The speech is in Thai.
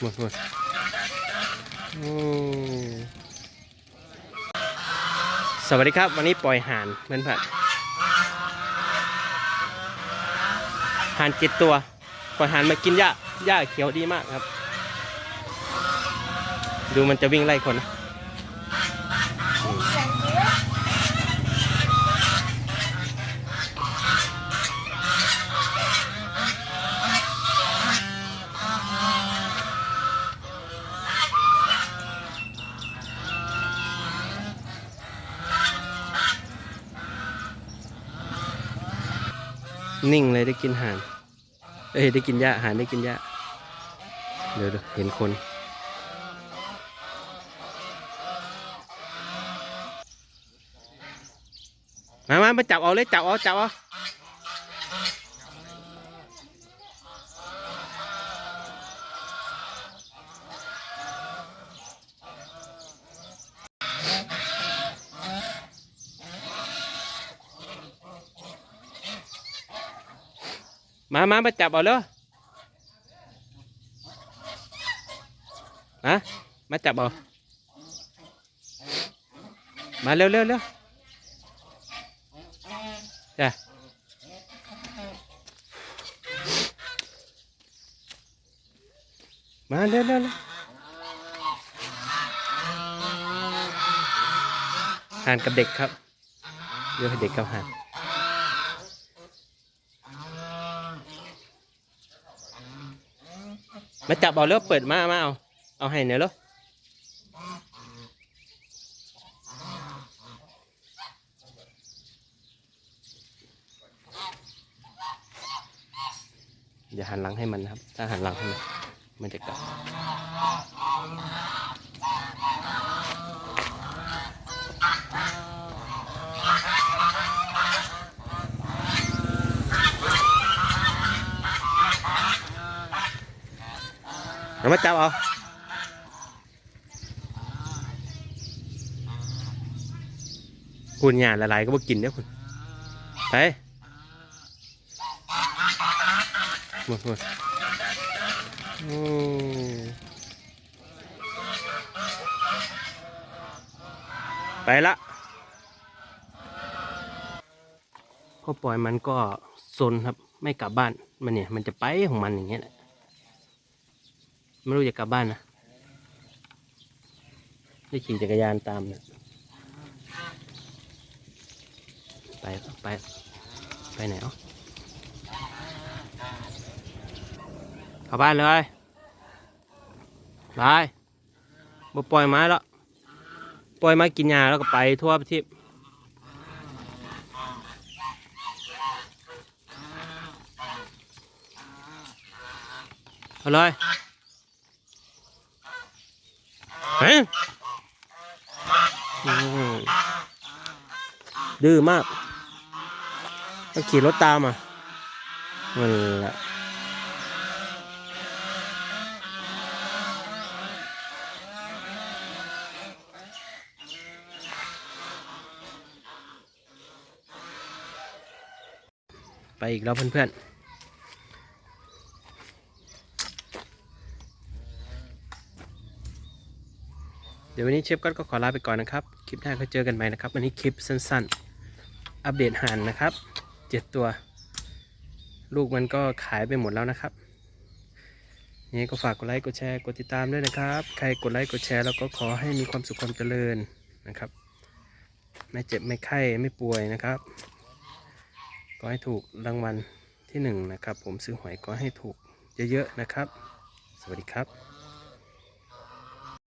หมดหมดโอ้สวัสดีครับ วันนี้ปล่อยห่านเพื่อนผัดห่านเจ็ดตัว ปล่อยห่านมากินหญ้าหญ้าเขียวดีมากครับ ดูมันจะวิ่งไล่คนนะ นิ่งเลยได้กินห่าน เอ้ยได้กินหญ้าห่านได้กินหญ้าเดี๋ยวดูเห็นคน มามามาจับเอาเลยจับเอาจับเอา มามามาจับเอาเลยมามาจับเอามาเร็วเร็วเร็วจ้ะมาเร็วเร็วเร็วห่านกับเด็กครับเดี๋ยวให้เด็กกับห่าน มาจับเอาแล้วเปิดมามาเอา เอาให้เนี่ยแล้วอย่าหันหลังให้มันนะครับ ถ้าหันหลังให้มันมันจะกัด เอามาจับเอาคุณหยาละลายก็บ่กินเด้อคุณไปหมดหมดโอ้ไปละพอปล่อยมันก็ซนครับ ไม่กลับบ้านมันเนี่ย มันจะไปของมันอย่างเงี้ยแหละ ไม่รู้จะกลับบ้านนะจะขี่จักรยานตามนะไปไปไปไหนอะเข้าบ้านเลยไปบ่ปล่อยไม้แล้วปล่อยไม้กินยาแล้วก็ไปทั่วประเทศเอาเลย ฮ้ยดื้อมากต้องขี่รถตามอะมันละไปอีกแล้วเพื่อนๆ เดี๋ยววันนี้เชฟก็ขอลาไปก่อนนะครับ คลิปหน้าก็เจอกันใหม่นะครับ วันนี้คลิปสั้นๆ อัปเดตห่านนะครับเจ็ดตัว ลูกมันก็ขายไปหมดแล้วนะครับยังไงก็ฝากกดไลค์กดแชร์กดติดตามด้วยนะครับ ใครกดไลค์กดแชร์แล้วก็ขอให้มีความสุขความเจริญนะครับ ไม่เจ็บไม่ไข้ไม่ป่วยนะครับก็ให้ถูกรางวัลที่หนึ่งนะครับ ผมซื้อหวยก็ให้ถูกเยอะๆนะครับ สวัสดีครับ